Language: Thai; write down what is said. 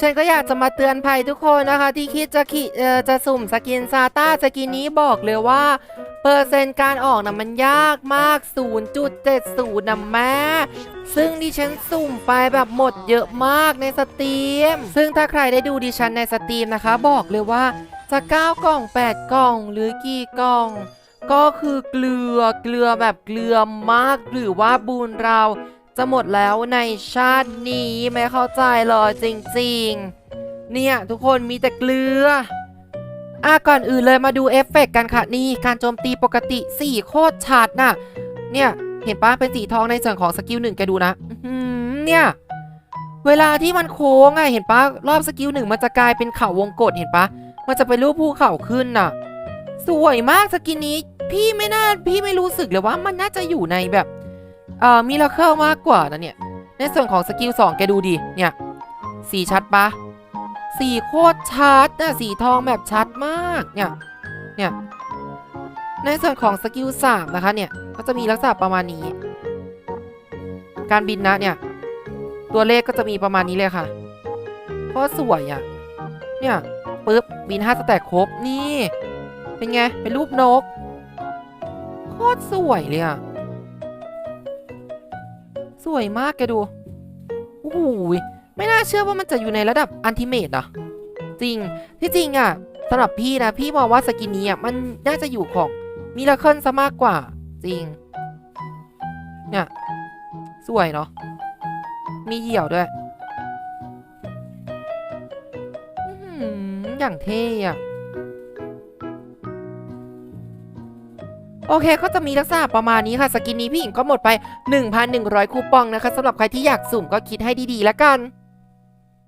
ฉันก็อยากจะมาเตือนภัยทุกคนนะคะ ที่คิดจะขีเอ่อจะสุ่มสกินซาต้าสกินนี้บอกเลยว่า เปอร์เซ็นต์การออกนะมันยากมาก 0.70นะแม่ซึ่งดิฉันสุ่มไปแบบหมดเยอะมากในสตรีม ซึ่งถ้าใครได้ดูดิฉันในสตรีมนะคะ บอกเลยว่าจะ9กล่อง 8 กล่องหรือกี่กล่อง ก็คือเกลือเกลือแบบเกลือมากหรือว่าบูนเรา จะหมดแล้วในชาตินี้ไม่เข้าใจเลยจริงๆ เนี่ยทุกคนมีแต่เกลืออะก่อนอื่นเลยมาดูเอฟเฟกต์กันค่ะนี่การโจมตีปกติ4โคตรชัดน่ะ เนี่ยเห็นปะเป็นสีทองในส่วนของสกิลหนึ่งแกดูนะเนี่ยเวลาที่มันโค้งอะเห็นปะรอบสกิลหนึ่งมันจะกลายเป็นเข่าวงกตเห็นปะมันจะเป็นรูปภูเขาขึ้นน่ะ สวยมากสกินนี้ พี่ไม่น่าพี่ไม่รู้สึกเลยว่ามันน่าจะอยู่ในแบบ เอ่อมิราเคิลมากกว่านะเนี่ย ในส่วนของสกิล2แกดูดิ เนี่ย สีชัดปะสีโคตรชัดนะสีทองแบบชัดมาก เนี่ย เนี่ย ในส่วนของสกิล3นะคะเนี่ย ก็จะมีลักษณะประมาณนี้ การบินนะเนี่ย ตัวเลขก็จะมีประมาณนี้เลยค่ะโคตรสวยอะ่ะ เนี่ยปึ๊บบิน5สแต็กครบนี่ เป็นไง เป็นรูปนก โคตรสวยเลยอะ่ะ สวยมากแกดูโอ้โหยไม่น่าเชื่อว่ามันจะอยู่ในระดับอันติเมตอะจริง ที่จริงอะสำหรับพี่นะ พี่มองว่าสกินนี้อะมันน่าจะอยู่ของมิราเคิลซะมากกว่า จริง เนี่ย สวยเนาะมีเหี่ยวด้วยอื้อหืออย่างเท่อะ โอเคก็จะมีลักษณะประมาณนี้ค่ะ สกินนี้พี่หญิงก็หมดไป 1,100 คูปองนะคะสำหรับใครที่อยากสุ่มก็คิดให้ดีๆแล้วกัน